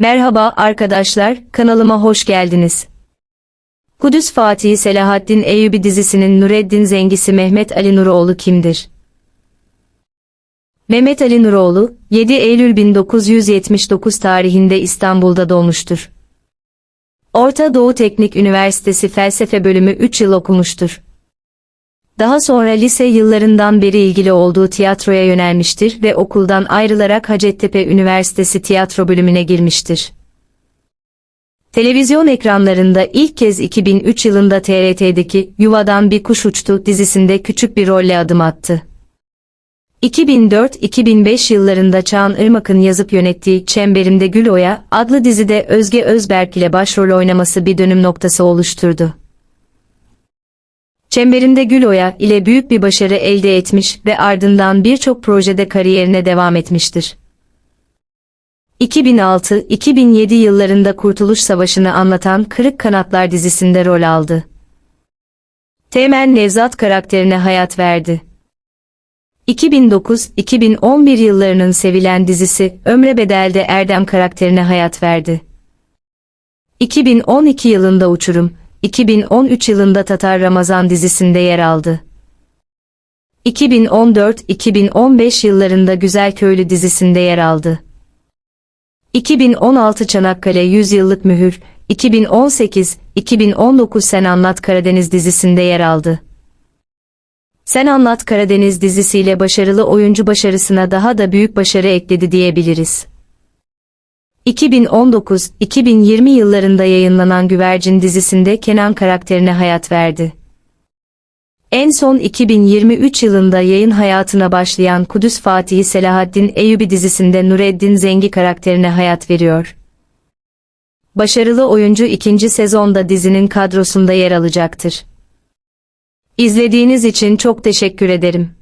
Merhaba arkadaşlar, kanalıma hoş geldiniz. Kudüs Fatihi Selahaddin Eyyubi dizisinin Nureddin Zengisi Mehmet Ali Nuroğlu kimdir? Mehmet Ali Nuroğlu, 7 Eylül 1979 tarihinde İstanbul'da doğmuştur. Orta Doğu Teknik Üniversitesi Felsefe Bölümü 3 yıl okumuştur. Daha sonra lise yıllarından beri ilgili olduğu tiyatroya yönelmiştir ve okuldan ayrılarak Hacettepe Üniversitesi Tiyatro Bölümüne girmiştir. Televizyon ekranlarında ilk kez 2003 yılında TRT'deki Yuvadan Bir Kuş Uçtu dizisinde küçük bir rolle adım attı. 2004-2005 yıllarında Çağan Irmak'ın yazıp yönettiği Çemberimde Gül Oya adlı dizide Özge Özberk ile başrol oynaması bir dönüm noktası oluşturdu. Çemberinde Gül Oya ile büyük bir başarı elde etmiş ve ardından birçok projede kariyerine devam etmiştir. 2006-2007 yıllarında Kurtuluş Savaşı'nı anlatan Kırık Kanatlar dizisinde rol aldı. Teğmen Nevzat karakterine hayat verdi. 2009-2011 yıllarının sevilen dizisi Ömre Bedel'de Erdem karakterine hayat verdi. 2012 yılında Uçurum, 2013 yılında Tatar Ramazan dizisinde yer aldı. 2014-2015 yıllarında Güzel Köylü dizisinde yer aldı. 2016 Çanakkale 100 yıllık mühür, 2018-2019 Sen Anlat Karadeniz dizisinde yer aldı. Sen Anlat Karadeniz dizisiyle başarılı oyuncu başarısına daha da büyük başarı ekledi diyebiliriz. 2019-2020 yıllarında yayınlanan Güvercin dizisinde Kenan karakterine hayat verdi. En son 2023 yılında yayın hayatına başlayan Kudüs Fatihi Selahaddin Eyyubi dizisinde Nureddin Zengi karakterine hayat veriyor. Başarılı oyuncu ikinci sezonda dizinin kadrosunda yer alacaktır. İzlediğiniz için çok teşekkür ederim.